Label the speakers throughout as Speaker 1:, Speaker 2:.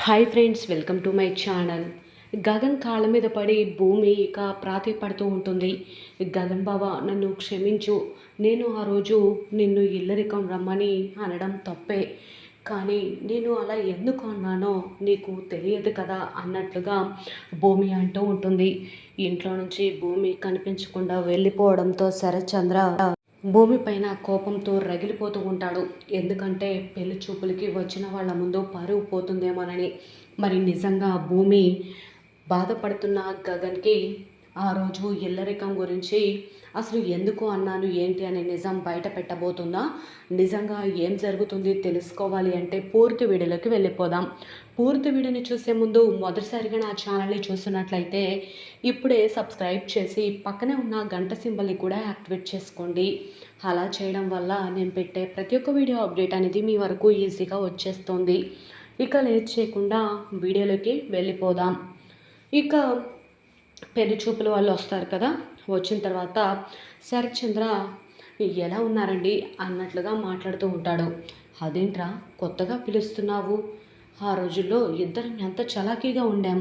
Speaker 1: Hi friends welcome to my channel Gagan కాళ్ళ మీద పడి భూమి ఇక ప్రాతిపడుతూ ఉంటుంది. గగన్ బాబా నన్ను క్షమించు. నేను ఆ రోజు నిన్ను ఇల్లరికం రమ్మని అనడం తప్పే. కానీ నేను అలా ఎందుకు అన్నానో నీకు తెలియదు కదా అన్నట్లుగా భూమి అంటూ ఉంటుంది. ఇంట్లో నుంచి భూమి కనిపించకుండా వెళ్ళిపోవడంతో శరత్చంద్ర భూమి పైన కోపంతో రగిలిపోతూ ఉంటాడు. ఎందుకంటే పెళ్ళి చూపులకి వచ్చిన వాళ్ళ ముందు పరువు పోతుందేమోనని. మరి నిజంగా భూమి బాధపడుతున్న గగన్కి ఆ రోజు ఇల్లరికం గురించి అసలు ఎందుకు అన్నాను ఏంటి అనే నిజం బయట పెట్టబోతుందా? నిజంగా ఏం జరుగుతుంది తెలుసుకోవాలి అంటే పూర్తి వీడియోలోకి వెళ్ళిపోదాం. పూర్తి వీడియోని చూసే ముందు మొదటిసారిగా నా ఛానల్ని చూస్తున్నట్లయితే ఇప్పుడే సబ్స్క్రైబ్ చేసి పక్కనే ఉన్న గంట సింబల్ని కూడా యాక్టివేట్ చేసుకోండి. అలా చేయడం వల్ల నేను పెట్టే ప్రతి ఒక్క వీడియో అప్డేట్ అనేది మీ వరకు ఈజీగా వచ్చేస్తుంది. ఇక లేట్ చేయకుండా వీడియోలోకి వెళ్ళిపోదాం. ఇక పెళ్ళి చూపుల వాళ్ళు వస్తారు కదా వచ్చిన తర్వాత శరత్చంద్ర ఎలా ఉన్నారండి? అన్నట్లుగా మాట్లాడుతూ ఉంటాడు. అదేంట్రా కొత్తగా పిలుస్తున్నావు. ఆ రోజుల్లో ఇద్దరం ఎంత చలాకీగా ఉండాం.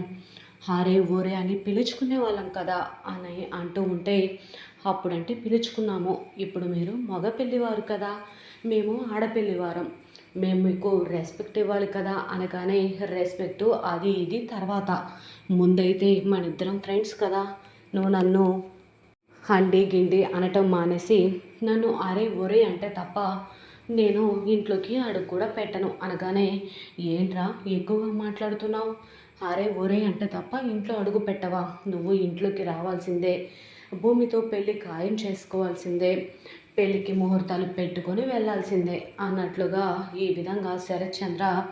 Speaker 1: హారే ఓరే అని పిలుచుకునే వాళ్ళం కదా అని అంటూ ఉంటే అప్పుడంటే పిలుచుకున్నాము. ఇప్పుడు మీరు మగ పెళ్ళివారు కదా. మేము ఆడపిల్లివారం మేము మీకు రెస్పెక్ట్ ఇవ్వాలి కదా అనగానే రెస్పెక్ట్ అది ఇది తర్వాత. ముందైతే మన ఇద్దరం ఫ్రెండ్స్ కదా. నువ్వు నన్ను హండి గిండి అనటం మానేసి నన్ను అరే ఒరే అంటే తప్ప నేను ఇంట్లోకి అడుగు కూడా పెట్టను అనగానే ఏంట్రా ఎక్కువగా మాట్లాడుతున్నావు? అరే ఒరే అంటే తప్ప ఇంట్లో అడుగు పెట్టవా? నువ్వు ఇంట్లోకి రావాల్సిందే. భూమితో పెళ్ళి ఖాయం చేసుకోవాల్సిందే. పెళ్ళికి ముహూర్తాలు పెట్టుకొని వెళ్ళాల్సిందే అన్నట్లుగా ఈ విధంగా శరత్చంద్ర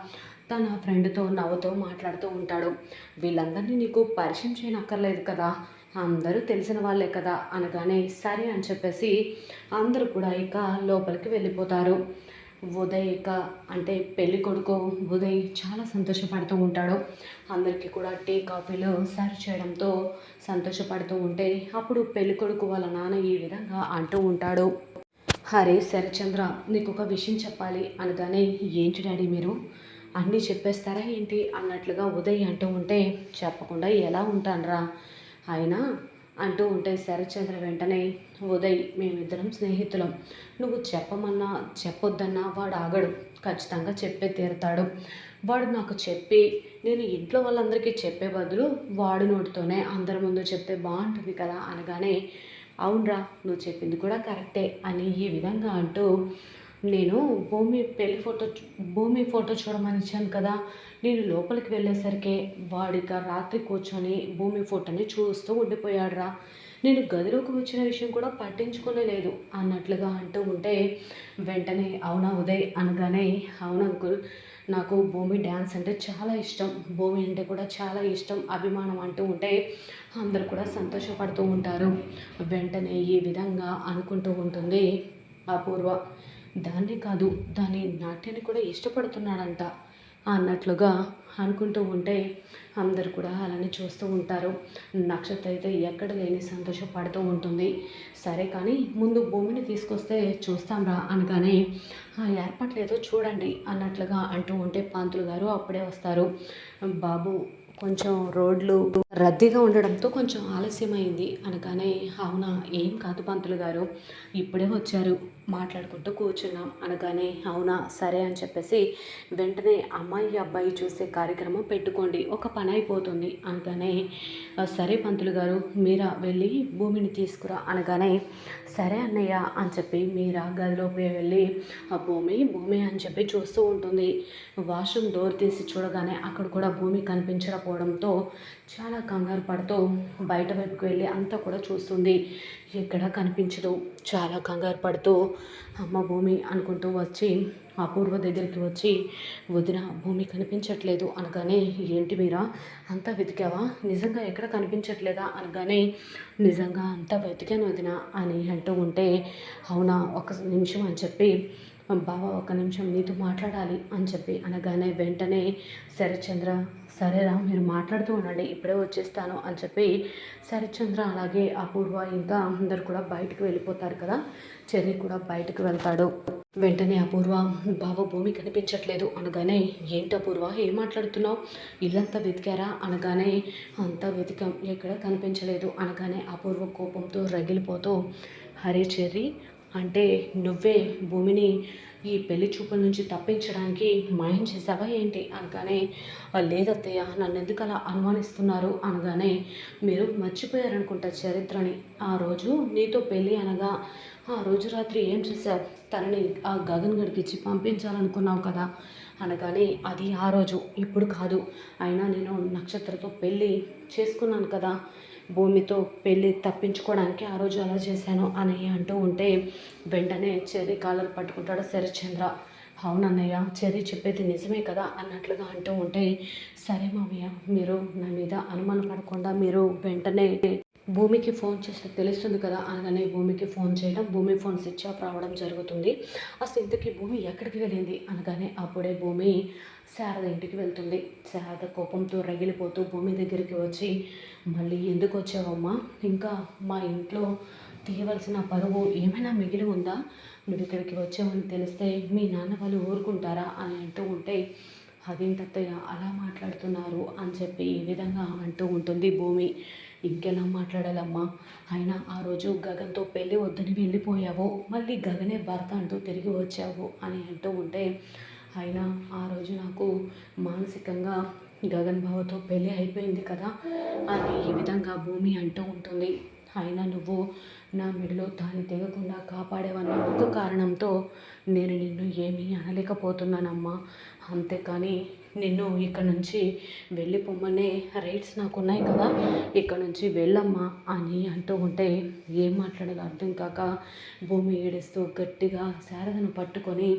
Speaker 1: తన ఫ్రెండ్తో నవ్వుతో మాట్లాడుతూ ఉంటాడు. వీళ్ళందరినీ నీకు పరిచయం చేయనక్కర్లేదు కదా? అందరూ తెలిసిన వాళ్ళే కదా? అనగానే సరే అని చెప్పేసి అందరూ కూడా ఇక లోపలికి వెళ్ళిపోతారు. ఉదయ్ ఇక అంటే పెళ్ళి కొడుకు ఉదయ్ చాలా సంతోషపడుతూ ఉంటాడు. అందరికీ కూడా టీ కాఫీలు సర్వ్ చేయడంతో సంతోషపడుతూ ఉంటే అప్పుడు పెళ్ళి కొడుకు వాళ్ళ నాన్న ఈ విధంగా అంటూ ఉంటాడు. హరే శరచంద్ర నీకు ఒక విషయం చెప్పాలి అనగానే ఏంటి డాడీ మీరు? అన్నీ చెప్పేస్తారా ఏంటి? అన్నట్లుగా ఉదయ్ అంటూ ఉంటే చెప్పకుండా ఎలా ఉంటానరా? అయినా అంటూ ఉంటే శరచంద్ర వెంటనే ఉదయ్ మేమిద్దరం స్నేహితులం. నువ్వు చెప్పమన్నా చెప్పొద్దన్నా వాడు ఆగడు. ఖచ్చితంగా చెప్పే తీరుతాడు. వాడు నాకు చెప్పి నేను ఇంట్లో వాళ్ళందరికీ చెప్పే బదులు వాడి నోటితోనే అందరి ముందు చెప్తే బాగుంటుంది కదా అనగానే అవునరా నువ్వు చెప్పింది కూడా కరెక్టే అని ఈ విధంగా అంటూ నేను భూమి పెళ్ళి ఫోటో భూమి ఫోటో చూడమని ఇచ్చాను కదా నేను లోపలికి వెళ్ళేసరికి వాడిక రాత్రి కూర్చొని భూమి ఫోటోని చూస్తూ ఉండిపోయాడురా. నేను గదిలోకి వచ్చిన విషయం కూడా పట్టించుకునే లేదు అన్నట్లుగా అంటూ ఉంటే వెంటనే అవునా ఉదయ్ అనగానే అవును అంకుల్ నాకు భూమి డ్యాన్స్ అంటే చాలా ఇష్టం. భూమి అంటే కూడా చాలా ఇష్టం అభిమానం అంటూ ఉంటే అందరు కూడా సంతోషపడుతూ ఉంటారు. వెంటనే ఈ విధంగా అనుకుంటూ ఉంటుంది అపూర్వ. దాన్ని కాదు దాని నాట్యాన్ని కూడా ఇష్టపడుతున్నాడంట. అన్నట్లుగా అనుకుంటూ ఉంటే అందరు కూడా అలానే చూస్తూ ఉంటారు. నక్షత్ర అయితే ఎక్కడ లేని సంతోషపడుతూ ఉంటుంది. సరే కానీ ముందు భూమిని తీసుకొస్తే చూస్తాంరా అనగానే ఆ ఏర్పాట్లు ఏదో చూడండి అన్నట్లుగా అంటూ ఉంటే పంతులు గారు అప్పుడే వస్తారు. బాబు కొంచెం రోడ్లు రద్దీగా ఉండడంతో కొంచెం ఆలస్యమైంది. అనగానే అవునా ఏం కాదు పంతులు గారు ఇప్పుడే వచ్చారు మాట్లాడుకుంటూ కూర్చున్నాం. అనగానే అవునా సరే అని చెప్పేసి వెంటనే అమ్మాయి అబ్బాయి చూసే కార్యక్రమం పెట్టుకోండి ఒక పని అయిపోతుంది. అనగానే సరే పంతులు గారు మీరా వెళ్ళి భూమిని తీసుకురా. అనగానే సరే అన్నయ్య అని చెప్పి మీరా గదిలోకి వెళ్ళి ఆ భూమి భూమి అని చెప్పి చూస్తూ ఉంటుంది. వాష్రూమ్ డోర్ తీసి చూడగానే అక్కడ కూడా భూమి కనిపించడం లేకపోవడంతో చాలా కంగారు పడుతూ బయట వైపుకు వెళ్ళి అంతా కూడా చూస్తుంది. ఎక్కడా కనిపించదు. చాలా కంగారు పడుతూ అమ్మ భూమి అనుకుంటూ వచ్చి అపూర్వ దగ్గరికి వచ్చి వదిన భూమి కనిపించట్లేదు అనగానే ఏంటి మీరా? అంతా వెతికావా? నిజంగా ఎక్కడ కనిపించట్లేదా? అనగానే నిజంగా అంతా వెతికాను వదిన అని అంటూ ఉంటే అవునా? ఒక నిమిషం అని చెప్పి బావ ఒక నిమిషం నీతో మాట్లాడాలి అని చెప్పి అనగానే వెంటనే శరత్చంద్ర సరేరా మీరు మాట్లాడుతూ ఉండండి ఇప్పుడే వచ్చేస్తాను అని చెప్పి శరత్చంద్ర అలాగే అపూర్వ ఇంకా అందరు కూడా బయటకు వెళ్ళిపోతారు కదా చెర్రీ కూడా బయటకు వెళ్తాడు. వెంటనే అపూర్వ బావ భూమి కనిపించట్లేదు అనగానే ఏంటి అపూర్వ ఏం మాట్లాడుతున్నావు? ఇల్లంతా వెతికారా? అనగానే అంతా వెతికాం ఎక్కడ కనిపించలేదు. అనగానే అపూర్వ కోపంతో రగిలిపోతూ హరే చెర్రీ అంటే నువ్వే భూమిని ఈ పెళ్ళి చూపుల నుంచి తప్పించడానికి మాయం చేసావా ఏంటి? అనగానే లేదత్తయ్య నన్ను ఎందుకు అలా అనుమానిస్తున్నారు? అనగానే మీరు మర్చిపోయారనుకుంటా చరిత్రని. ఆ రోజు నీతో పెళ్ళి అనగా ఆ రోజు రాత్రి ఏం చేశావు? తనని ఆ గగన్ గడికి ఇచ్చి పంపించాలనుకున్నావు కదా? అనగానే అది ఆ రోజు. ఇప్పుడు కాదు. అయినా నేను నక్షత్రతో పెళ్ళి చేసుకున్నాను కదా. భూమితో పెళ్ళి తప్పించుకోవడానికి ఆ రోజు అలా చేశాను అని అంటూ ఉంటే వెంటనే చెర్రీ కాలర్ పట్టుకుంటాడు శరచంద్ర అవునన్నయ్య చెర్రీ చెప్పేది నిజమే కదా అన్నట్లుగా అంటూ ఉంటే సరే మామయ్య మీరు నా మీద అనుమానం పడకుండా మీరు వెంటనే భూమికి ఫోన్ చేస్తే తెలుస్తుంది కదా అనగానే భూమికి ఫోన్ చేయడం భూమి ఫోన్ స్విచ్ ఆఫ్ రావడం జరుగుతుంది. అసలు ఇంతకీ భూమి ఎక్కడికి వెళ్ళింది? అనగానే అప్పుడే భూమి శారద ఇంటికి వెళ్తుంది. శారద కోపంతో రగిలిపోతూ భూమి దగ్గరికి వచ్చి మళ్ళీ ఎందుకు వచ్చావమ్మా? ఇంకా మా ఇంట్లో తీయవలసిన పరువు ఏమైనా మిగిలి ఉందా? నువ్వు ఇక్కడికి వచ్చావని తెలిస్తే మీ నాన్న వాళ్ళు ఊరుకుంటారా? అని అంటూ ఉంటే అదేంటత్తయ్య అలా మాట్లాడుతున్నారు అని చెప్పి ఈ విధంగా అంటూ ఉంటుంది భూమి. ఇంకెలా మాట్లాడాలమ్మా? అయినా ఆ రోజు గగన్తో పెళ్ళి వద్దని వెళ్ళిపోయావు. మళ్ళీ గగనే భర్త అంటూ తిరిగి వచ్చావు అని అంటూ ఉంటే అయినా ఆ రోజు నాకు మానసికంగా గగన్ బావతో పెళ్ళి అయిపోయింది కదా అని ఈ విధంగా భూమి అంటూ ఉంటుంది. అయినా నువ్వు నా మెడలో తాను తెగకుండా కాపాడేవన్న ఒక కారణంతో నేను నిన్ను ఏమీ అనలేకపోతున్నానమ్మా. అంతేకాని నిన్ను ఇక్కడ నుంచి వెళ్ళిపోమ్మనే రైట్స్ నాకు ఉన్నాయి కదా. ఇక్కడ నుంచి వెళ్ళమ్మా అని అంటూ ఉంటే ఏం మాట్లాడాలో అర్థం కాక భూమి ఏడుస్తూ గట్టిగా శారదను పట్టుకొని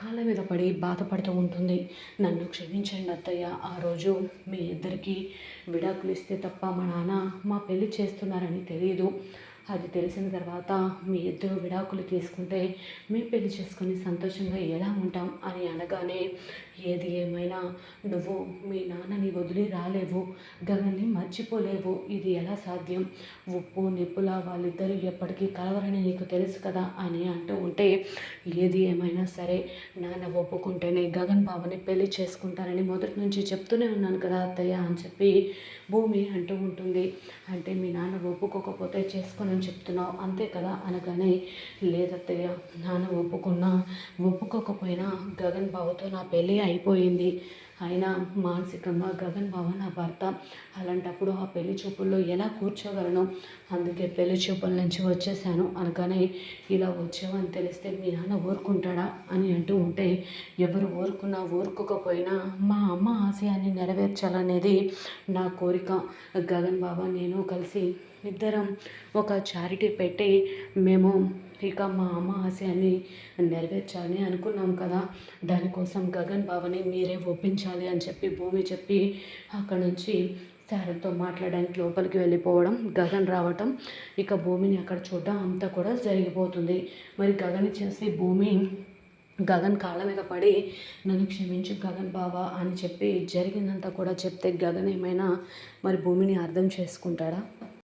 Speaker 1: కాళ్ళ మీద పడి బాధపడుతూ ఉంటుంది. నన్ను క్షమించండి అత్తయ్య ఆ రోజు మీ ఇద్దరికి విడాకులు ఇస్తే తప్ప మా నాన్న మా పెళ్ళి చేస్తున్నారని తెలియదు అది తెలిసిన తర్వాత మీ ఇద్దరు విడాకులు తీసుకుంటే మేము పెళ్ళి చేసుకొని సంతోషంగా ఎలా ఉంటాం అని అనగానే ఏది ఏమైనా నువ్వు మీ నాన్నని వదిలి రాలేవు గగన్ని మర్చిపోలేవు. ఇది ఎలా సాధ్యం? ఉప్పు నిప్పుల వాళ్ళిద్దరూ ఎప్పటికీ కలవరని నీకు తెలుసు కదా అని అంటూ ఉంటే ఏది ఏమైనా సరే నాన్న ఒప్పుకుంటేనే గగన్ బాబుని పెళ్ళి చేసుకుంటానని మొదటి నుంచి చెప్తూనే ఉన్నాను కదా అత్తయ్య అని చెప్పి భూమి అంటూ ఉంటుంది. అంటే మీ నాన్న ఒప్పుకోకపోతే చేసుకోనని చెప్తున్నావు. అంతే కదా అనగానే లేదత్తయ్య నాన్న ఒప్పుకున్నా ఒప్పుకోకపోయినా గగన్ బాబుతో నా పెళ్ళి అయిపోయింది. అయినా మానసికంగా గగన్ బావ నా భర్త అలాంటప్పుడు ఆ పెళ్ళి చూపుల్లో ఎలా కూర్చోగలను? అందుకే పెళ్ళి చూపుల నుంచి వచ్చేసాను అనగానే ఇలా వచ్చావని తెలిస్తే మీ నాన్న ఊరుకుంటాడా అని అంటూ ఉంటే ఎవరు ఊరుకున్నా ఊరుకోకపోయినా మా అమ్మ ఆశయాన్ని నెరవేర్చాలనేది నా కోరిక. గగన్ బాబా నేను కలిసి ఇద్దరం ఒక చారిటీ పెట్టి మేము ఇక మా అమ్మ ఆశయాన్ని నెరవేర్చాలని అనుకున్నాం కదా. దానికోసం గగన్ బావని మీరే ఒప్పించాలి అని చెప్పి భూమి చెప్పి అక్కడ నుంచి శారదతో మాట్లాడడానికి లోపలికి వెళ్ళిపోవడం గగన్ రావటం ఇక భూమిని అక్కడ చూడడం అంతా కూడా జరిగిపోతుంది. మరి గగన్ చేసి భూమి గగన్ కాళ్ళ మీద పడి నన్ను క్షమించు గగన్ బావా అని చెప్పి జరిగిందంతా కూడా చెప్తే గగన్ ఏమైనా మరి భూమిని అర్థం చేసుకుంటాడా?